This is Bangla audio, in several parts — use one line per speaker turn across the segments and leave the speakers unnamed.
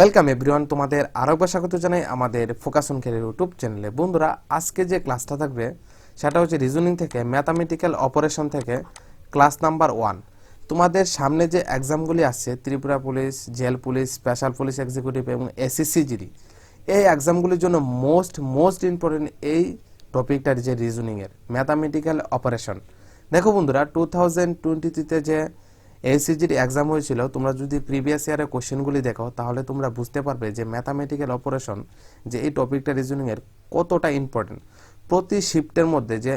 ওয়েলকাম এভরিওয়ান তোমাদের আরও একবার স্বাগত জানাই আমাদের ফোকাস অন ক্যারিয়ার ইউটিউব চ্যানেলে বন্ধুরা, আজকে যে ক্লাসটা থাকবে, সেটা হচ্ছে রিজনিং থেকে ম্যাথামেটিক্যাল অপারেশন থেকে ক্লাস নাম্বার ওয়ান তোমাদের সামনে যে এক্সামগুলি আসছে, Tripura police, jail police special police executive এবং এসএসসি জিডি এই এক্সামগুলির জন্য মোস্ট মোস্ট ইম্পর্টেন্ট এই টপিকটার যে রিজনিংয়ের ম্যাথামেটিক্যাল অপারেশন দেখো বন্ধুরা টু থাউজেন্ড টোয়েন্টি থ্রিতে যে এসিজির এক্সাম হয়েছিল, তোমরা যদি প্রিভিয়াস ইয়ারের কোশ্চেনগুলি দেখো তাহলে তোমরা বুঝতে পারবে যে ম্যাথামেটিক্যাল অপারেশন যে এই টপিকটা রিজনিংয়ের কতটা ইম্পর্টেন্ট প্রতি শিফটের মধ্যে যে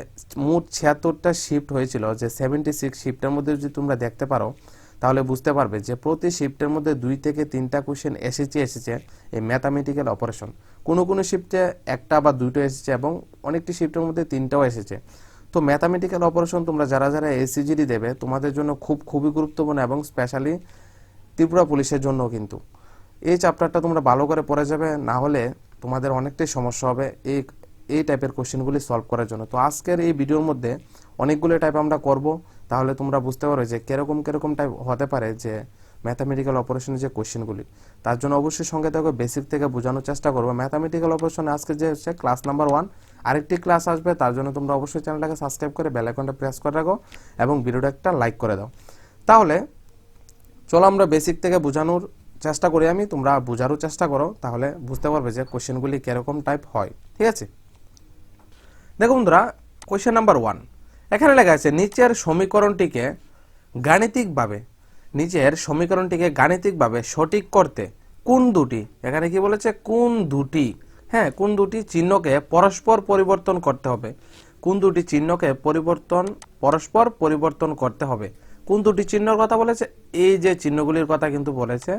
মোট ছিয়াত্তরটা শিফট হয়েছিল, যে সেভেন্টি সিক্স শিফটের মধ্যে যদি তোমরা দেখতে পারো, তাহলে বুঝতে পারবে যে প্রতি শিফটের মধ্যে দুই থেকে তিনটা কোশ্চেন এসেছে এসেছে এই ম্যাথামেটিক্যাল অপারেশন কোনো কোনো শিফটে একটা বা দুটো এসেছে এবং অনেকটি শিফটের মধ্যে তিনটাও এসেছে। তো ম্যাথামেটিক্যাল অপারেশন তোমরা যারা যারা এসিজিডি দেবে, তোমাদের জন্য খুব, খুবই গুরুত্বপূর্ণ এবং স্পেশালি ত্রিপুরা পুলিশের জন্য কিন্তু। এই চ্যাপ্টারটা তোমরা ভালো করে পড়ে যাবে, না হলে তোমাদের অনেকটাই সমস্যা হবে এই এই টাইপের কোশ্চেনগুলি সলভ করার জন্য। তো আজকের এই ভিডিওর মধ্যে অনেকগুলো টাইপ আমরা করব, তাহলে তোমরা বুঝতে পারো যে কীরকম কীরকম টাইপ হতে পারে যে ম্যাথামেটিক্যাল অপারেশনের যে কোশ্চেনগুলি তার জন্য অবশ্যই সঙ্গে থাকবে বেসিক থেকে বোঝানোর চেষ্টা করব। ম্যাথামেটিক্যাল অপারেশন আজকে যে হচ্ছে ক্লাস নাম্বার ওয়ান আরেকটি ক্লাস আসবে, তার জন্য তোমরা অবশ্যই চ্যানেলটাকে সাবস্ক্রাইব করে বেল আইকনটা প্রেস করে রাখো এবং ভিডিওটা একটা লাইক করে দাও। তাহলে, চলো আমরা বেসিক থেকে বোঝানোর চেষ্টা করি আমি, তোমরা বোঝারও চেষ্টা করো, তাহলে বুঝতে পারবে যে কোশ্চেনগুলি কীরকম টাইপ হয়, ঠিক আছে? দেখো বন্ধুরা কোশ্চেন নাম্বার ওয়ান এখানে লেখা আছে, নিচের সমীকরণটিকে গাণিতিকভাবে, নিচের সমীকরণটিকে গাণিতিকভাবে সঠিক করতে কোন দুটি? এখানে কি বলেছে? কোন দুটি? হ্যাঁ কোন দুটি চিহ্নকে পরস্পর পরিবর্তন করতে হবে? কোন দুটি চিহ্নকে পরিবর্তন, পরস্পর পরিবর্তন করতে হবে? কোন দুটি চিহ্নর কথা বলেছে? এই যে চিহ্নগুলির কথা কিন্তু বলেছে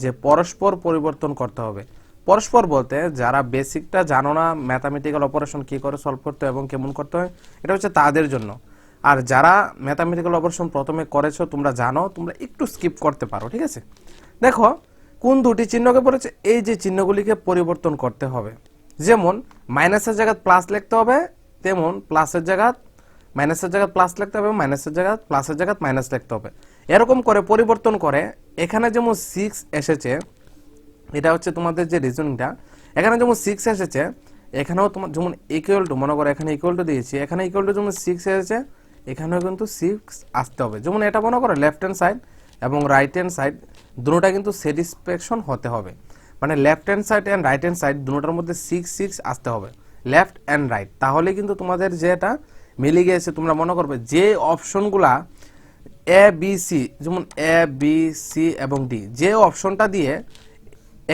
যে পরস্পর পরিবর্তন করতে হবে। পরস্পর বলতে যারা বেসিকটা জানো না, ম্যাথামেটিক্যাল অপারেশন কি করে সলভ করতে এবং কেমন করতে হয়, এটা হচ্ছে তাদের জন্য। আর যারা ম্যাথামেটিক্যাল অপারেশন প্রথমে করেছ, তোমরা জানো, তোমরা একটু স্কিপ করতে পারো, ঠিক আছে? দেখো কোন দুটি চিহ্নকে পড়েছে? এই যে চিহ্নগুলিকে পরিবর্তন করতে হবে। যেমন, মাইনাসের জায়গায় প্লাস লিখতে হবে, তেমন প্লাসের জায়গায় মাইনাসের জায়গায় প্লাস লিখতে হবে মাইনাসের জায়গায় প্লাসের জায়গায় মাইনাস লিখতে হবে। এরকম করে পরিবর্তন করে এখানে যেমন সিক্স এসেছে, এটা হচ্ছে তোমাদের যে রিজনিংটা এখানে যেমন সিক্স এসেছে, এখানেও তোমার যেমন ইকুয়াল টু মনে করো এখানে ইকুয়াল টু দিয়েছি, এখানে ইকুয়াল টু যেমন সিক্স এসেছে, এখানেও কিন্তু সিক্স আসতে হবে। যেমন এটা মনে করো লেফট হ্যান্ড সাইড এবং রাইট হ্যান্ড সাইড দুটোটা কিন্তু স্যাটিসফ্যাকশন হতে হবে। মানে left hand side and right hand side দুটোটার মধ্যে সিক্স সিক্স আসতে হবে। লেফট অ্যান্ড রাইট তাহলে কিন্তু তোমাদের যেটা মিলে গিয়েছে, তোমরা মনে করবে যে অপশনগুলা এ বি সি যেমন এ বি সি এবং ডি যে অপশনটা দিয়ে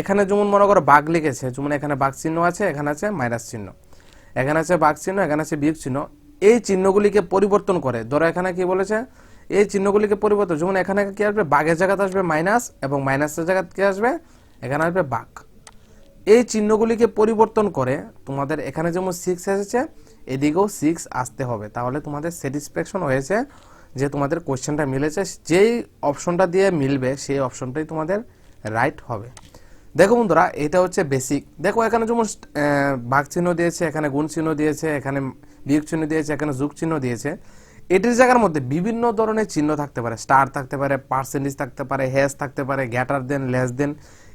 এখানে যেমন মনে করো বাঘ লিখেছে যেমন এখানে বাঘ চিহ্ন আছে, এখানে আছে মাইনাস চিহ্ন। এখানে আছে বাঘ চিহ্ন, এখানে আছে বিয়োগ চিহ্ন। এই চিহ্নগুলিকে পরিবর্তন করে, ধরো এখানে কি বলেছে? এই চিহ্নগুলিকে পরিবর্তন যেমন এখানে কি আসবে? বাঘের জায়গাতে আসবে মাইনাস এবং মাইনাসের জায়গাতে কি আসবে? এখানে আসবে বাঘ। এই চিহ্নগুলিকে পরিবর্তন করে তোমাদের এখানে যেমন সিক্স এসেছে, এদিকেও সিক্স আসতে হবে। তাহলে তোমাদের স্যাটিসফ্যাকশন হয়েছে যে তোমাদের কোশ্চেনটা মিলেছে। যেই অপশনটা দিয়ে মিলবে, সেই অপশনটাই তোমাদের রাইট হবে। দেখো বন্ধুরা, এটা হচ্ছে বেসিক দেখো এখানে যেমন ভাগ চিহ্ন দিয়েছে, এখানে গুণ চিহ্ন দিয়েছে, এখানে বিয়োগ চিহ্ন দিয়েছে, এখানে যোগ চিহ্ন দিয়েছে। এটির জায়গার মধ্যে বিভিন্ন ধরনের চিহ্ন থাকতে পারে। স্টার থাকতে পারে পার্সেন্টেজ থাকতে পারে হ্যাশ থাকতে পারে গ্যাটার দেন লেস দেন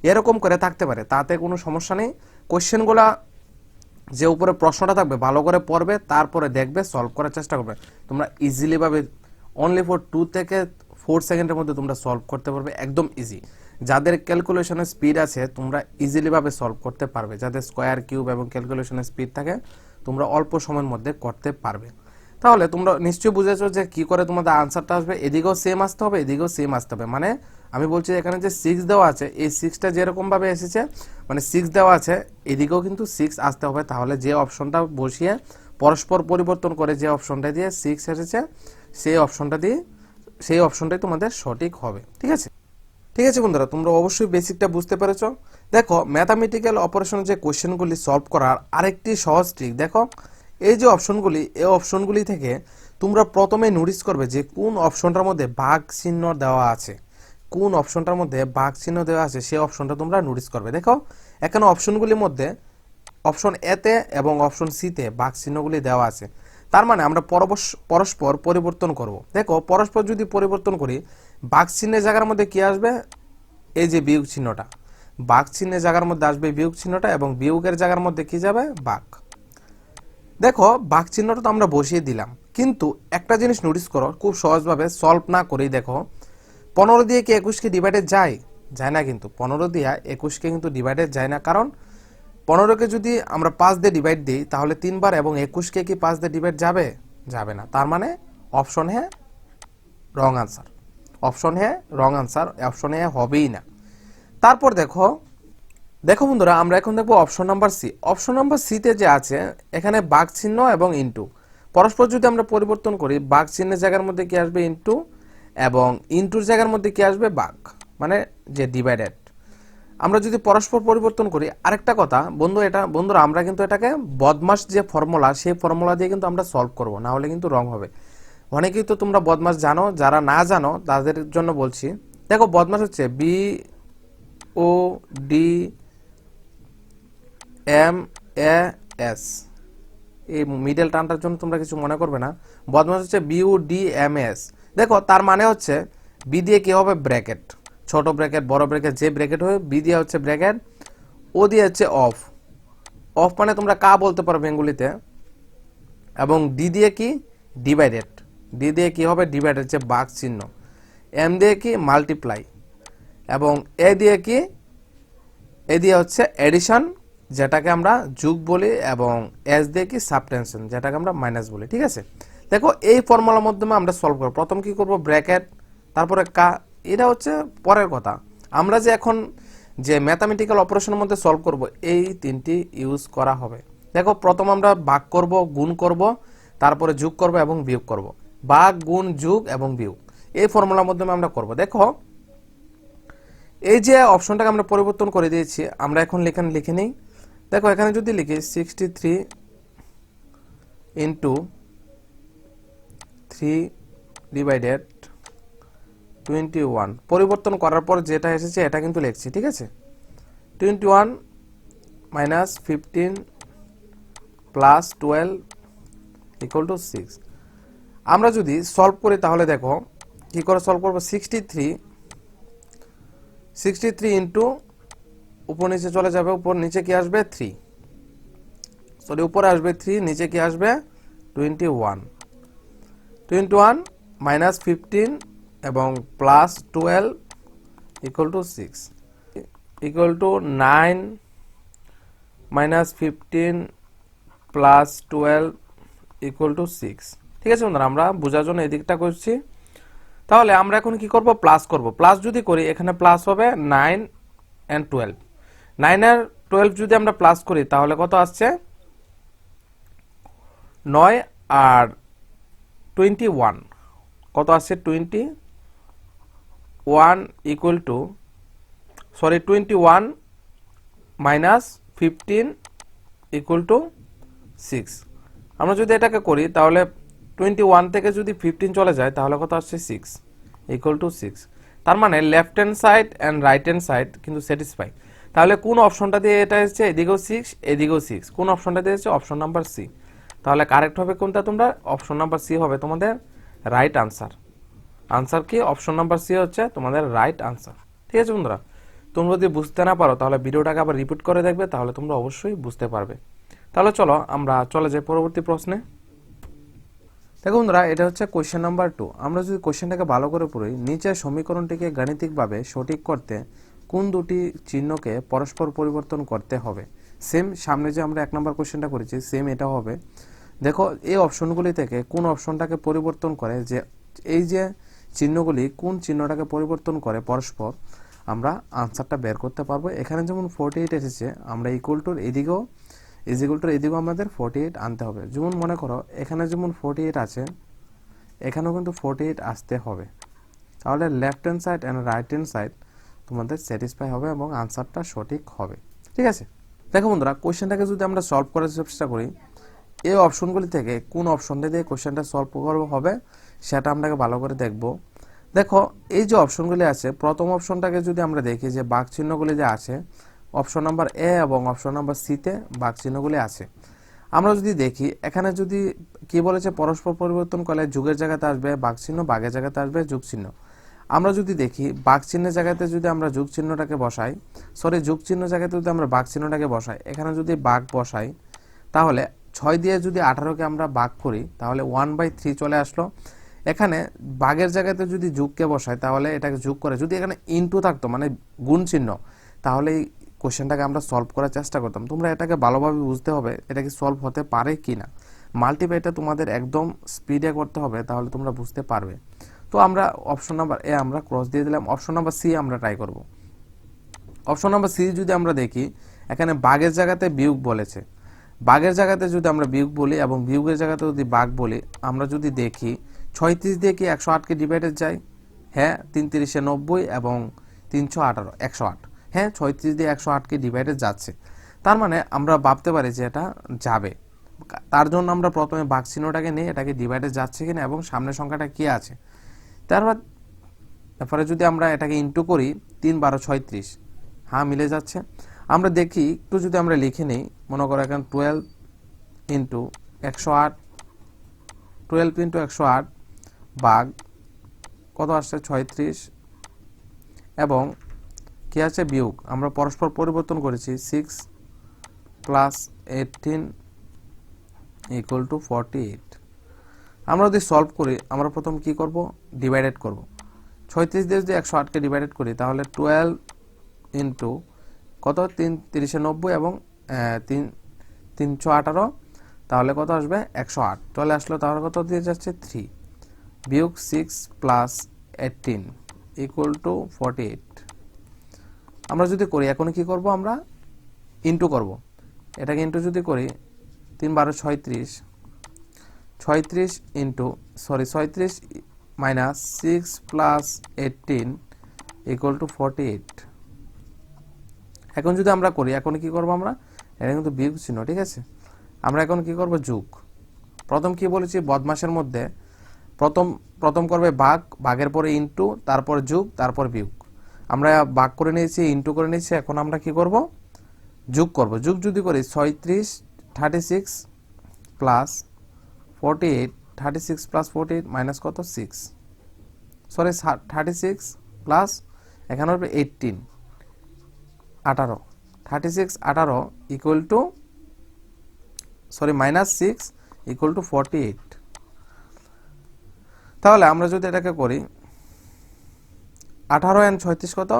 এরকম করে থাকতে পারে। তাতে কোনো সমস্যা নেই। কোশ্চেনগুলা যে উপরে প্রশ্নটা থাকবে, ভালো করে পড়বে, তারপরে দেখবে সলভ করার চেষ্টা করবে। তোমরা ইজিলিভাবে অনলি ফর টু থেকে ফোর সেকেন্ডের মধ্যে তোমরা সলভ করতে পারবে, একদম ইজি যাদের ক্যালকুলেশনের স্পিড আছে, তোমরা ইজিলিভাবে সলভ করতে পারবে। যাদের স্কোয়ার কিউব এবং ক্যালকুলেশনের স্পিড থাকে, তোমরা অল্প সময়ের মধ্যে করতে পারবে। তাহলে তোমরা নিশ্চয়ই বুঝেছ যে কি করে তোমাদের আনসারটা আসবে। এদিকেও সেম আসতে হবে, এদিকেও সেম আসতে হবে। মানে আমি বলছি এখানে যে সিক্স দেওয়া আছে, এই সিক্সটা যেরকমভাবে এসেছে মানে সিক্স দেওয়া আছে, এদিকেও কিন্তু সিক্স আসতে হবে। তাহলে যে অপশনটা বসিয়ে পরস্পর পরিবর্তন করে যে অপশনটা দিয়ে সিক্স এসেছে, সেই অপশনটা দিয়ে, সেই অপশনটাই তোমাদের সঠিক হবে। ঠিক আছে? ঠিক আছে বন্ধুরা, তোমরা অবশ্যই বেসিকটা বুঝতে পেরেছ। দেখো ম্যাথামেটিক্যাল অপারেশনের যে কোশ্চেনগুলি সলভ করার আরেকটি সহজ ট্রিক দেখো এই যে অপশনগুলি, এই অপশনগুলি থেকে তোমরা প্রথমে নোটিস করবে যে কোন অপশনটার মধ্যে বাঘ চিহ্ন দেওয়া আছে। কোন অপশনটার মধ্যে বাঘ চিহ্ন দেওয়া আছে, সেই অপশনটা তোমরা নোটিস করবে। দেখো, এখানে অপশনগুলির মধ্যে অপশন এতে এবং অপশন সিতে বাঘ চিহ্নগুলি দেওয়া আছে। তার মানে আমরা পরস্পর পরিবর্তন করব। দেখো, পরস্পর যদি পরিবর্তন করি, বাঘ চিহ্নের জায়গার মধ্যে কি আসবে? এই যে বিয়োগ চিহ্নটা। বাঘ চিহ্নের জায়গার মধ্যে আসবে বিয়োগ চিহ্নটা এবং বিয়োগের জায়গার মধ্যে কি যাবে? বাঘ। দেখো বাঘ চিহ্নটা তো আমরা বসিয়ে দিলাম। কিন্তু একটা জিনিস নোটিস করো, খুব সহজভাবে সলভ না করেই দেখো, পনেরো দিয়ে কি একুশকে ডিভাইডেড যায়? যায় না কিন্তু। পনেরো দিয়ে একুশকে কিন্তু ডিভাইডেড যায় না। কারণ পনেরোকে যদি আমরা পাঁচ দিয়ে ডিভাইড দিই, তাহলে তিনবার এবং একুশকে কি পাঁচ দিয়ে ডিভাইড যাবে? যাবে না। তার মানে অপশন হ্যাঁ রং আনসার অপশন হ্যাঁ রং আনসার অপশন হ্যাঁ হবেই না। তারপর দেখো দেখো বন্ধুরা, আমরা এখন দেখব option number C option number সিতে যে আছে, এখানে বাঘ চিহ্ন এবং ইনটু। পরস্পর যদি আমরা পরিবর্তন করি, বাঘ চিহ্নের জায়গার মধ্যে কি আসবে ইনটু এবং ইনটুর জায়গার মধ্যে কি আসবে বাঘ? মানে যে ডিভাইডেড আমরা যদি পরস্পর পরিবর্তন করি, আরেকটা কথা, বন্ধু, এটা, বন্ধুরা, আমরা কিন্তু এটাকে বদমাস যে ফর্মুলা সেই ফর্মুলা দিয়ে কিন্তু আমরা সলভ করব, না হলে কিন্তু রং হবে। অনেকেই তো তোমরা বদমাস জানো, যারা না জানো, তাদের জন্য বলছি। দেখো বদমাস হচ্ছে B O D M A S এই মিডল টানটার জন্য তোমরা কিছু মনে করবে না। বদমাস হচ্ছে বিউ ডি এম এস দেখো, তার মানে হচ্ছে বি দিয়ে কি হবে? ব্র্যাকেট ছোট ব্র্যাকেট বড় ব্র্যাকেট যে ব্র্যাকেট হবে বি দিয়ে হচ্ছে ব্র্যাকেট ও দিয়ে হচ্ছে অফ অফ মানে তোমরা কা বলতে পারো বেঙ্গুলিতে এবং ডি দিয়ে কি? ডিভাইডেড ডি দিয়ে কি হবে? ডিভাইডেড যে বাঘ চিহ্ন। এম দিয়ে কি? মাল্টিপ্লাই এবং এ দিয়ে কি? এ দিয়ে হচ্ছে এডিশন যেটাকে আমরা যুগ বলি এবং এস দিয়ে কি সাবটেনশন যেটাকে আমরা মাইনাস বলি, ঠিক আছে? দেখো, এই ফর্মুলার মাধ্যমে আমরা সলভ করব। প্রথম কি করব? ব্র্যাকেট তারপরে কা এটা হচ্ছে পরের কথা। আমরা যে এখন যে ম্যাথামেটিক্যাল অপারেশনের মধ্যে সলভ করব, এই তিনটি ইউজ করা হবে। দেখো, প্রথম আমরা ভাগ করব, গুণ করব, তারপরে যোগ করব এবং বিয়োগ করব। ভাগ, গুণ, যোগ এবং বিয়োগ। এই ফর্মুলার মাধ্যমে আমরা করব। দেখো, এই যে অপশনটাকে আমরা পরিবর্তন করে দিয়েছি, আমরা এখন লেখান লিখে নিই। দেখো, এখানে যদি লিখি sixty three into three divided twenty one পরিবর্তন করার পর যেটা এসেছে, এটা কিন্তু লিখছি, ঠিক আছে? Twenty one minus fifteen plus twelve equal to six আমরা যদি সলভ করি তাহলে দেখো, কি করে সলভ করব? Sixty three sixty three into উপর নিচে চলে যাবে, উপর নিচে কি আসবে? থ্রি সরি উপরে আসবে থ্রি নিচে কি আসবে? Twenty one twenty one minus fifteen এবং plus twelve equal to six equal to nine minus fifteen plus twelve equal to six ঠিক আছে বন্ধুরা, আমরা বোঝার জন্য এদিকটা করছি। তাহলে আমরা এখন কি করব? প্লাস করব। প্লাস যদি করি, এখানে প্লাস হবে নাইন অ্যান্ড টুয়েলভ নাইন আর টুয়েলভ যদি আমরা প্লাস করি, তাহলে কত আসছে? নয় আর টোয়েন্টি ওয়ান কত আসছে? Twenty one equal to sorry twenty one minus fifteen equal to six আমরা যদি এটাকে করি, তাহলে টোয়েন্টি ওয়ান থেকে যদি ফিফটিন চলে যায়, তাহলে কত আসছে? সিক্স ইকুয়াল টু সিক্স তার মানে left hand side and right hand side কিন্তু স্যাটিসফাই তাহলে কোন অপশনটা দিয়ে এটা এসেছে? এদিকেও সিক্স এদিকেও সিক্স কোন অপশনটা দিয়ে এসেছে? অপশন নাম্বার সি তাহলে কারেক্ট হবে কোনটা তোমরা? অপশন নাম্বার সি হবে তোমাদের রাইট আনসার আনসার কি? অপশন নাম্বার সি হচ্ছে তোমাদের রাইট আনসার ঠিক আছে বন্ধুরা? তোমরা যদি বুঝতে না পারো, তাহলে ভিডিওটাকে আবার রিপিট করে দেখবে, তাহলে তোমরা অবশ্যই বুঝতে পারবে। তাহলে চলো, আমরা চলে যাই পরবর্তী প্রশ্নে। দেখো বন্ধুরা, এটা হচ্ছে কোয়েশ্চেন নাম্বার টু আমরা যদি কোয়েশ্চেনটাকে ভালো করে পড়ি, নিচের সমীকরণটিকে গাণিতিকভাবে সঠিক করতে কোন দুটি চিহ্নকে পরস্পর পরিবর্তন করতে হবে? সেম সামনে যে আমরা এক নম্বর কোয়েশ্চেনটা করেছি সেম এটা হবে। দেখো, এই অপশনগুলি থেকে কোন অপশনটাকে পরিবর্তন করে যে, এই যে চিহ্নগুলি, কোন চিহ্নটাকে পরিবর্তন করে পরস্পর, আমরা আনসারটা বের করতে পারব। এখানে যেমন ফোর্টি এইট এসেছে, আমরা ইকুয়াল টুর এদিকেও ইজ ইকুয়াল টুর এদিকেও আমাদের ফোর্টি এইট আনতে হবে। যেমন মনে করো, এখানে যেমন ফোর্টি এইট আছে, এখানেও কিন্তু ফোর্টি এইট আসতে হবে। তাহলে left hand side and right hand side তোমাদের স্যাটিসফাই হবে এবং আনসারটা সঠিক হবে। ঠিক আছে? দেখো বন্ধুরা কোয়েশ্চেনটাকে যদি আমরা সলভ করার চেষ্টা করি, এই অপশনগুলি থেকে কোন অপশনটা দিয়ে কোয়েশ্চেনটা সলভ করব হবে, সেটা আমরাকে ভালো করে দেখব। দেখো, এই যে অপশনগুলি আছে, প্রথম অপশনটাকে যদি আমরা দেখি যে বাঘ চিহ্নগুলি যে আছে অপশন নাম্বার এ এবং অপশন নাম্বার সিতে বাঘ চিহ্নগুলি আছে। আমরা যদি দেখি, এখানে যদি কি বলেছে, পরস্পর পরিবর্তন করলে যুগের জায়গাতে আসবে বাঘ চিহ্ন বাঘের জায়গাতে আসবে, যুগ চিহ্ন। আমরা যদি দেখি বাঘ চিহ্নের জায়গাতে যদি আমরা যুগ চিহ্নটাকে বসাই সরি যুগ চিহ্ন জায়গাতে যদি আমরা বাঘ চিহ্নটাকে বসাই, এখানে যদি বাঘ বসাই, তাহলে ছয় দিয়ে যদি আঠারোকে আমরা বাঘ করি, তাহলে ওয়ান বাই থ্রি চলে আসলো। এখানে বাঘের জায়গাতে যদি যুগকে বসাই, তাহলে এটাকে যোগ করে, যদি এখানে ইনটু থাকতো মানে গুণ চিহ্ন, তাহলে এই কোশ্চেনটাকে আমরা সলভ করার চেষ্টা করতাম। তোমরা এটাকে ভালোভাবে বুঝতে হবে, এটা কি সলভ হতে পারে কি না মাল্টিপ্লাইটা তোমাদের একদম স্পিডে করতে হবে, তাহলে তোমরা বুঝতে পারবে। তো আমরা অপশন নাম্বার এ আমরা ক্রস দিয়ে দিলাম অপশন নাম্বার সি আমরা ট্রাই করব। অপশন নাম্বার সি যদি আমরা দেখি, এখানে বাঘের জায়গাতে বিয়োগ বলেছে। বাঘের জায়গাতে যদি আমরা বিয়োগ বলি এবং বিয়োগের জায়গাতে যদি বাঘ বলি, আমরা যদি দেখি ছয়ত্রিশ দিয়ে কি একশো আটকে ডিভাইডেড যায়? হ্যাঁ তিন তিরিশে নব্বই এবং তিনশো আঠারো, একশো আট। হ্যাঁ ছয়ত্রিশ দিয়ে একশো আটকে ডিভাইডেড যাচ্ছে। তার মানে আমরা ভাবতে পারি যে এটা যাবে। তার জন্য আমরা প্রথমে বাঘ চিহ্নটাকে নিয়ে এটাকে ডিভাইডে যাচ্ছে কিনা এবং সামনের সংখ্যাটা কি আছে? তারপর, তারপরে যদি আমরা এটাকে ইন্টু করি, তিন বারো ছয়ত্রিশ। হ্যাঁ মিলে যাচ্ছে। আমরা দেখি, একটু যদি আমরা লিখে নিই, মনে করো এখন টুয়েলভ ইন্টু একশো আট টুয়েলভ ইন্টু একশো আট বাঘ কত আসছে? ছয়ত্রিশ। এবং কি আছে? বিয়োগ। আমরা পরস্পর পরিবর্তন করেছি। Six plus eighteen equal to forty eight আমরা যদি সলভ করি, আমরা প্রথম কি করব? ডিভাইডেড করব। ছয়ত্রিশ দিয়ে যদি একশো আটকে ডিভাইডেড করি, তাহলে টুয়েলভ ইন্টু কত? তিন, তিরিশে নব্বই এবং তিন, তিনশো আঠারো। তাহলে কত আসবে? একশো আট। চলে আসলো, তাহলে কত দিয়ে যাচ্ছে? থ্রি বিয়োগ six plus eighteen equal to forty eight আমরা যদি করি, এখন কি করব আমরা? ইন্টু করব। এটাকে ইন্টু যদি করি, তিন বারো ছয়ত্রিশ ছয়ত্রিশ ইন্টু, সরি, ছয়ত্রিশ minus six plus eighteen equal to forty eight এখন যদি আমরা করি, এখন কি করব আমরা? এটা কিন্তু বিয়োগ চিহ্ন, ঠিক আছে? আমরা এখন কি করব? যুগ। প্রথম কি বলেছি? বদমাসের মধ্যে। প্রথম প্রথম করবে বাঘ, বাঘের পরে ইন্টু, তারপর যুগ, তারপর বিয়োগ। আমরা বাঘ করে নিয়েছি, ইন্টু করে নিয়েছি, এখন আমরা কি করব? যোগ করব। যোগ যদি করি, ছয়ত্রিশ thirty six plus forty eight thirty six plus forty eight minus কত? Six sorry thirty six plus এখানে হবে এইটিন আঠারো। থার্টি সিক্স আঠারো equal to sorry minus six equal to forty eight তাহলে আমরা যদি এটাকে করি, আঠারো অ্যান্ড ছয়ত্রিশ কত?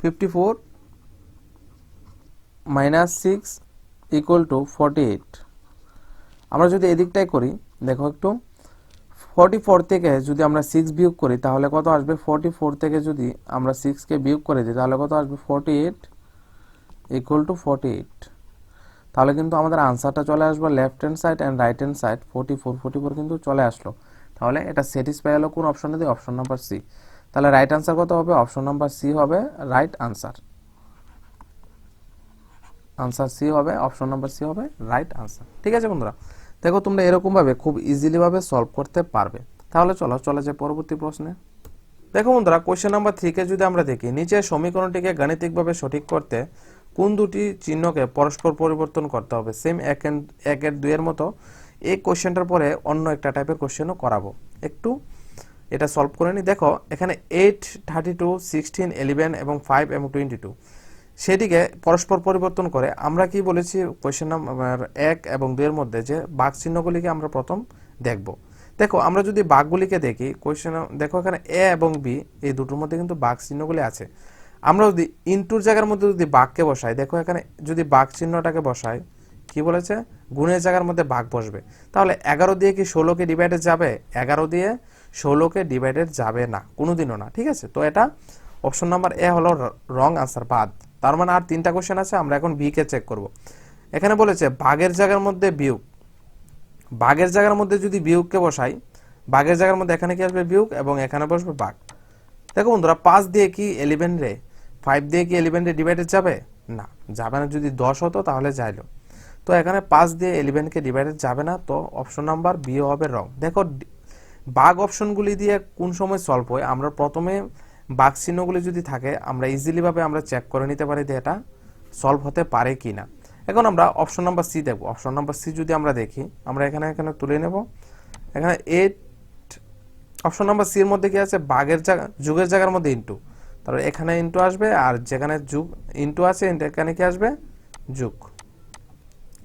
Fifty four minus six equal to forty eight আমরা যদি এদিকটাই করি, দেখো একটু ফর্টি ফোর থেকে যদি আমরা সিক্স বিয়োগ করি, তাহলে কত আসবে? ফর্টি ফোর থেকে যদি আমরা সিক্সকে বিয়োগ করে দিই, তাহলে কত আসবে? Forty eight equal to forty eight তাহলে কিন্তু আমাদের আনসারটা চলে আসবে left hand side and right hand side forty four forty four কিন্তু চলে আসলো। তাহলে এটা স্যাটিসফাই হলো কোন অপশনে দিয়ে? অপশন নাম্বার সি তাহলে রাইট আনসার কত হবে? অপশন নাম্বার সি হবে রাইট আনসার আনসার সি হবে অপশন নাম্বার সি হবে রাইট আনসার ঠিক আছে বন্ধুরা? দেখো তোমরা এরকমভাবে খুব ইজিলি ভাবে সলভ করতে পারবে। তাহলে চলো, চলে যায় পরবর্তী প্রশ্নে। দেখো বন্ধুরা কোশ্চেন নাম্বার থ্রিকে যদি আমরা দেখি, নিচের সমীকরণটিকে গাণিতিকভাবে সঠিক করতে কোন দুটি চিহ্নকে পরস্পর পরিবর্তন করতে হবে? সেম এক একের দুইয়ের মতো। এই কোশ্চেনটার পরে অন্য একটা টাইপের কোশ্চেনও করাবো। একটু এটা সলভ করে নি। দেখো, এখানে eight thirty two sixteen eleven এবং ফাইভ এবং টোয়েন্টি টু সেটিকে পরস্পর পরিবর্তন করে, আমরা কি বলেছি কোয়েশ্চেন নাম্বার এক এবং দুইয়ের মধ্যে যে বাঘ চিহ্নগুলিকে আমরা প্রথম দেখব। দেখো, আমরা যদি বাঘগুলিকে দেখি কোয়েশ্চেন দেখো এখানে এ এবং বি এই দুটোর মধ্যে কিন্তু বাঘ চিহ্নগুলি আছে। আমরা যদি ইনটুর জায়গার মধ্যে যদি বাঘকে বসাই, দেখো এখানে যদি বাঘ চিহ্নটাকে বসাই, কি বলেছে? গুণের জায়গার মধ্যে বাঘ বসবে। তাহলে এগারো দিয়ে কি ষোলোকে ডিভাইডেড যাবে? এগারো দিয়ে ষোলোকে ডিভাইডেড যাবে না, কোনোদিনও না, ঠিক আছে? তো এটা অপশন নাম্বার এ হলো রং আনসার বাদ। তার মানে আর তিনটা কোশ্চেন আছে, আমরা এখন বি কে চেক করব। এখানে বলেছে, বাঘের জায়গার মধ্যে বিয়োগ। বাঘের জায়গার মধ্যে যদি বিয়োগকে বসাই, বাঘের জায়গার মধ্যে এখানে কি আসবে বিয়োগ এবং এখানে বসবে বাঘ? দেখো বন্ধুরা, পাঁচ দিয়ে কি এলিভেন রে? ফাইভ দিয়ে কি এলিভেন রে ডিভাইডেড যাবে? না যাবে না। যদি দশ হতো তাহলে যাইলো। তো এখানে পাঁচ দিয়ে এলিভেনকে ডিভাইডেড যাবে না, তো অপশন নাম্বার বি হবে রং। দেখো, বাঘ অপশনগুলি দিয়ে কোন সময় সলভ হয়? আমরা প্রথমে বাঘ চিহ্নগুলি যদি থাকে, আমরা ইজিলিভাবে আমরা চেক করে নিতে পারি যে এটা সলভ হতে পারে কি না এখন আমরা অপশন নাম্বার সি দেখব। অপশন নাম্বার সি যদি আমরা দেখি, আমরা এখানে এখানে তুলে নেব। এখানে এইট অপশন নাম্বার সির মধ্যে কি আছে? বাঘের জায়গা, যুগের জায়গার মধ্যে ইন্টু তারপর এখানে ইনটু আসবে আর যেখানে যুগ ইনটু আছে এখানে কি আসবে? যুগ।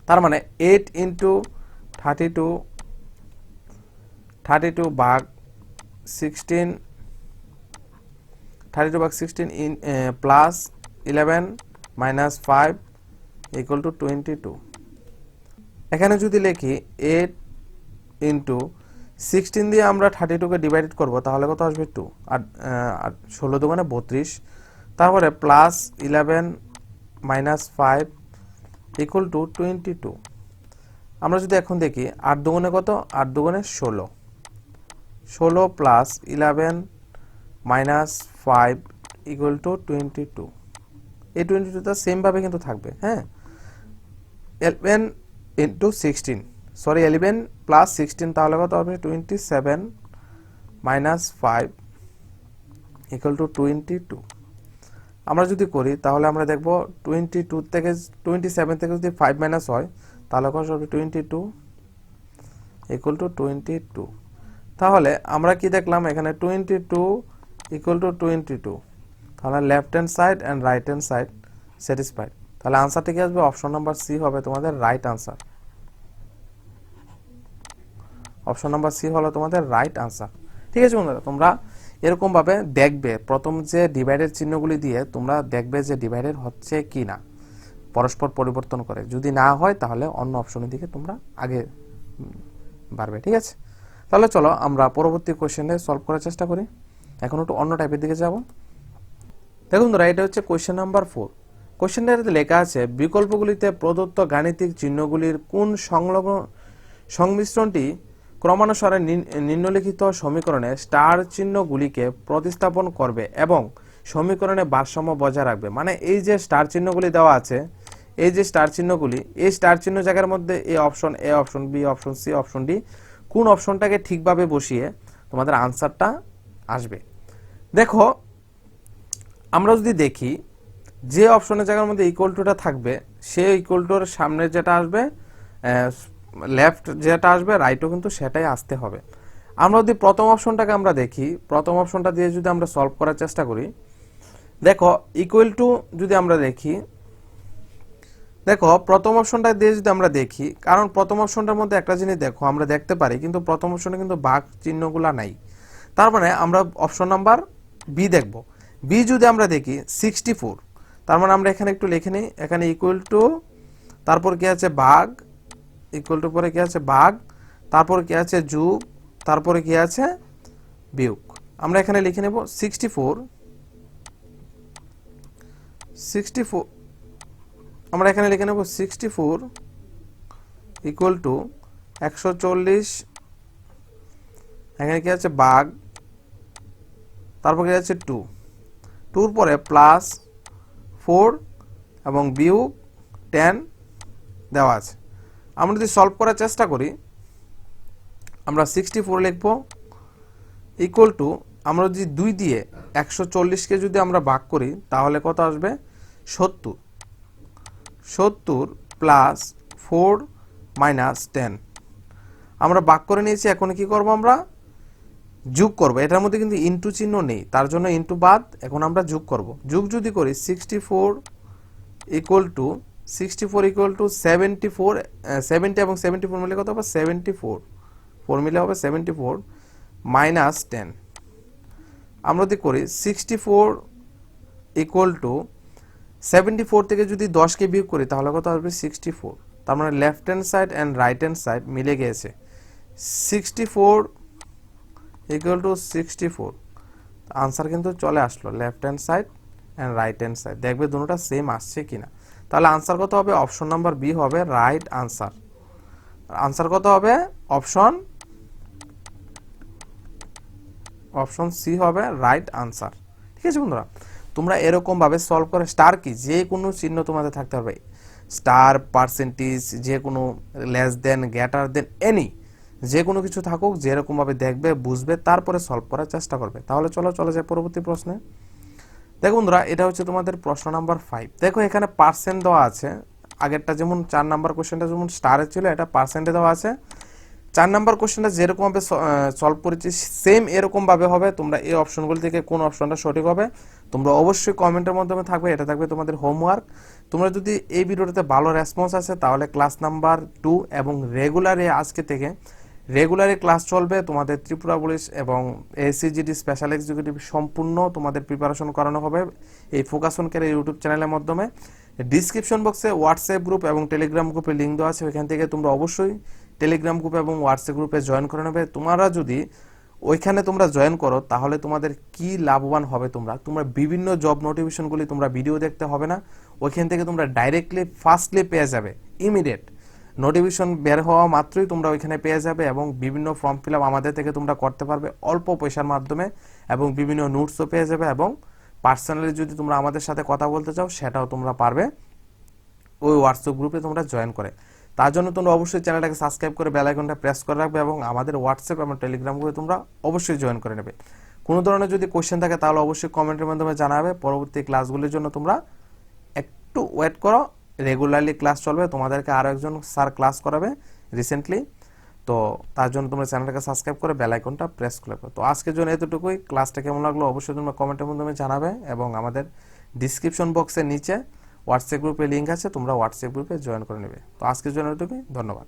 তার মানে eight into thirty two thirty two বাঘ সিক্সটিন থার্টি টু বাঘ sixteen in plus eleven minus five equal to twenty two. এখানে যদি লিখি এইট ইন্টু সিক্সটিন দিয়ে আমরা থার্টি টুকে ডিভাইডেড করব, তাহলে কত আসবে টু? আর ষোলো দোকানে বত্রিশ। তারপরে plus eleven minus five equal to twenty two. আমরা যদি এখন দেখি আট দুগুণে কত? আট দুগুণে ষোলো। ষোলো plus eleven minus five equal to twenty two. এই টোয়েন্টি টুটা সেমভাবে কিন্তু থাকবে হ্যাঁ? Eleven into sixteen sorry eleven plus sixteen তাহলে কত হবে? Twenty seven minus five equal to twenty two আমরা যদি করি, তাহলে আমরা দেখব টোয়েন্টি টু থেকে টোয়েন্টি সেভেন থেকে যদি ফাইভ মাইনাস হয়, তাহলে কত হবে? Twenty two equal to twenty two তাহলে আমরা কি দেখলাম? এখানে twenty two equal to twenty two তাহলে left hand side and right hand side satisfied তাহলে আনসারটা কি আসবে? অপশন নাম্বার সি হবে তোমাদের right answer option number C হলো তোমাদের রাইট আনসার ঠিক আছে বন্ধুরা, তোমরা এরকমভাবে দেখবে। প্রথম যে ডিভাইডের চিহ্নগুলি দিয়ে তোমরা দেখবে যে ডিভাইডেড হচ্ছে কি না পরস্পর পরিবর্তন করে। যদি না হয়, তাহলে অন্য অপশনের দিকে তোমরা আগে বাড়বে। ঠিক আছে? তাহলে চলো আমরা পরবর্তী কোশ্চেনে সলভ করার চেষ্টা করি। এখন একটু অন্য টাইপের দিকে যাব। দেখুন বন্ধুরা, এটা হচ্ছে কোয়েশ্চেন নাম্বার ফোর কোশ্চেনটাতে লেখা আছে, বিকল্পগুলিতে প্রদত্ত গাণিতিক চিহ্নগুলির কোন সংলগ্ন সংমিশ্রণটি ক্রমানুসারে নিম্নলিখিত সমীকরণে স্টার চিহ্নগুলিকে প্রতিস্থাপন করবে এবং সমীকরণে ভারসাম্য বজায় রাখবে। মানে এই যে স্টার চিহ্নগুলি দেওয়া আছে, এই যে স্টার চিহ্নগুলি, এই স্টার চিহ্ন জায়গার মধ্যে A option A option B option C option D, কোন অপশনটাকে ঠিকভাবে বসিয়ে তোমাদের আনসারটা আসবে। দেখো, আমরা যদি দেখি, যে অপশনের জায়গার মধ্যে ইকুয়াল টুটা থাকবে, সে ইকুয়াল টুর সামনে যেটা আসবে লেফট যেটা আসবে রাইটও কিন্তু সেটাই আসতে হবে। আমরা যদি প্রথম অপশনটাকে আমরা দেখি, প্রথম অপশনটা দিয়ে যদি আমরা সলভ করার চেষ্টা করি, দেখো ইকুয়াল টু যদি আমরা দেখি, দেখো, প্রথম অপশনটা দিয়ে যদি আমরা দেখি, কারণ প্রথম অপশনটার মধ্যে একটা জিনিস দেখো, আমরা দেখতে পারি, কিন্তু প্রথম অপশনে কিন্তু বাঘ চিহ্নগুলা নাই। তার মানে আমরা অপশন নাম্বার বি দেখব। বি যদি আমরা দেখি সিক্সটি ফোর তার মানে আমরা এখানে একটু লিখে নিই, এখানে ইকুয়াল টু তারপর কি আছে বাঘ ইকুয়াল টু পরে কি আছে বাঘ তারপর কি আছে যুগ, তারপরে কি আছে বিয়োগ। আমরা এখানে লিখে নেব সিক্সটি ফোর সিক্সটি ফোর আমরা এখানে লিখে নেব সিক্সটি ফোর ইকুয়াল টু একশো চল্লিশ, এখানে কি আছে বাঘ তারপর কি আছে টু টুর পরে প্লাস ফোর এবং বিয়োগ টেন দেওয়া আছে। আমরা যদি সলভ করার চেষ্টা করি, আমরা সিক্সটি ফোর লিখব ইকুয়াল টু আমরা যদি দুই দিয়ে একশো চল্লিশকে যদি আমরা ভাগ করি, তাহলে কত আসবে? সত্তর। সত্তর প্লাস ফোর মাইনাস টেন আমরা ভাগ করে নিয়েছি, এখন কি করব আমরা? যোগ করব। এটার মধ্যে কিন্তু ইন্টু চিহ্ন নেই। তার জন্য ইন্টু বাদ এখন আমরা যোগ করব। যোগ যদি করি sixty four equal to sixty four equal to seventy four seventy এবং সেভেন্টি ফোর মিলে কত হবে? সেভেন্টি ফোর ফোর মিলে হবে সেভেন্টি ফোর মাইনাস টেন আমরা যদি করি sixty four equal to seventy four থেকে যদি দশকে বিয়োগ করি, তাহলে কত আসবে? সিক্সটি ফোর তার মানে left hand side and right hand side মিলে গিয়েছে। Sixty four equal to sixty four answer কিন্তু চলে আসলো left hand side and right hand side দেখবে দুটোটা সেম আসছে কিনা। তাহলে আনসার কত হবে? অপশন নাম্বার বি হবে রাইট আনসার আনসার কত হবে? অপশন অপশন সি হবে রাইট আনসার ঠিক আছে বন্ধুরা? তোমরা এরকম ভাবে সলভ করে স্টার কি? যে কোনো চিহ্ন তোমাদের থাকতে হবে। স্টার পার্সেন্টেজ যে কোনো less than greater than any যে কোনো কিছু থাকুক যেরকম ভাবে দেখবে, বুঝবে, তারপরে সলভ করার চেষ্টা করবে। তাহলে চলো, চলে যায় পরবর্তী প্রশ্নে। দেখো বন্ধুরা, এটা হচ্ছে তোমাদের প্রশ্ন নাম্বার ফাইভ দেখো এখানে পার্সেন্ট দেওয়া আছে। আগেরটা যেমন চার নাম্বার কোশ্চেনটা যেমন স্টারে ছিল, এটা পার্সেন্টে দেওয়া আছে। চার নাম্বার কোশ্চেনটা যেরকম ভাবে সলভ করেছি সেম এরকম ভাবে হবে। তোমরা এই অপশনগুলো থেকে কোন অপশনটা সঠিক হবে, তোমরা অবশ্যই কমেন্টের মাধ্যমে থাকবে। এটা থাকবে তোমাদের হোমওয়ার্ক তোমরা যদি এই ভিডিওটাতে ভালো রেসপন্স আছে তাহলে ক্লাস নাম্বার টু এবং রেগুলারে আজকে থেকে রেগুলারে ক্লাস চলবে, তোমাদের ত্রিপুরা পুলিশ এবং এসিজিডি স্পেশাল এক্সিকিউটিভ সম্পূর্ণ তোমাদের প্রিপারেশন করানো হবে এই ফোকাস অন কেয়ার ইউটিউব চ্যানেলের মাধ্যমে। ডিসক্রিপশন বক্সে হোয়াটসঅ্যাপ গ্রুপ এবং টেলিগ্রাম গ্রুপে লিঙ্ক দেওয়া আছে, ওইখান থেকে তোমরা অবশ্যই টেলিগ্রাম গ্রুপ এবং হোয়াটসঅ্যাপ গ্রুপে জয়েন করে নেবে। তোমরা যদি ওইখানে তোমরা জয়েন করো, তাহলে তোমাদের কি লাভবান হবে তোমরা? তোমরা বিভিন্ন জব নোটিফিকেশনগুলি তোমরা ভিডিও দেখতে হবে না, ওইখান থেকে তোমরা ডাইরেক্টলি ফার্স্টলি পেয়ে যাবে ইমিডিয়েট নোটিফিকেশন বের হওয়া মাত্রই তোমরা ওইখানে পেয়ে যাবে এবং বিভিন্ন ফর্ম ফিল আপ আমাদের থেকে তোমরা করতে পারবে অল্প পয়সার মাধ্যমে এবং বিভিন্ন নোটসও পেয়ে যাবে এবং পার্সোনালি যদি তোমরা আমাদের সাথে কথা বলতে চাও, সেটাও তোমরা পারবে। ওই হোয়াটসঅ্যাপ গ্রুপে তোমরা জয়েন করে। তার জন্য তোমরা অবশ্যই চ্যানেলটাকে সাবস্ক্রাইব করে বেল আইকনটা প্রেস করে রাখবে এবং আমাদের হোয়াটসঅ্যাপ এবং টেলিগ্রাম গ্রুপে তোমরা অবশ্যই জয়েন করে নেবে। কোনো ধরনের যদি কোশ্চেন থাকে, তাহলে অবশ্যই কমেন্টের মাধ্যমে জানাবে। পরবর্তী ক্লাসগুলির জন্য তোমরা একটু ওয়েট করো। রেগুলারলি ক্লাস চলবে, তোমাদেরকে আরও একজন স্যার ক্লাস করাবে রিসেন্টলি তো তার জন্য তোমরা চ্যানেলটাকে সাবস্ক্রাইব করে বেল আইকনটা প্রেস করে তো আজকের জন্য এতটুকুই। ক্লাসটা কেমন লাগল অবশ্যই তোমরা কমেন্টের মাধ্যমে জানাবে এবং আমাদের ডিসক্রিপশন বক্সের নিচে হোয়াটসঅ্যাপ গ্রুপে লিঙ্ক আছে, তোমরা হোয়াটসঅ্যাপ গ্রুপে জয়েন করে নেবে। তো আজকের জন্য এটুকুই ধন্যবাদ।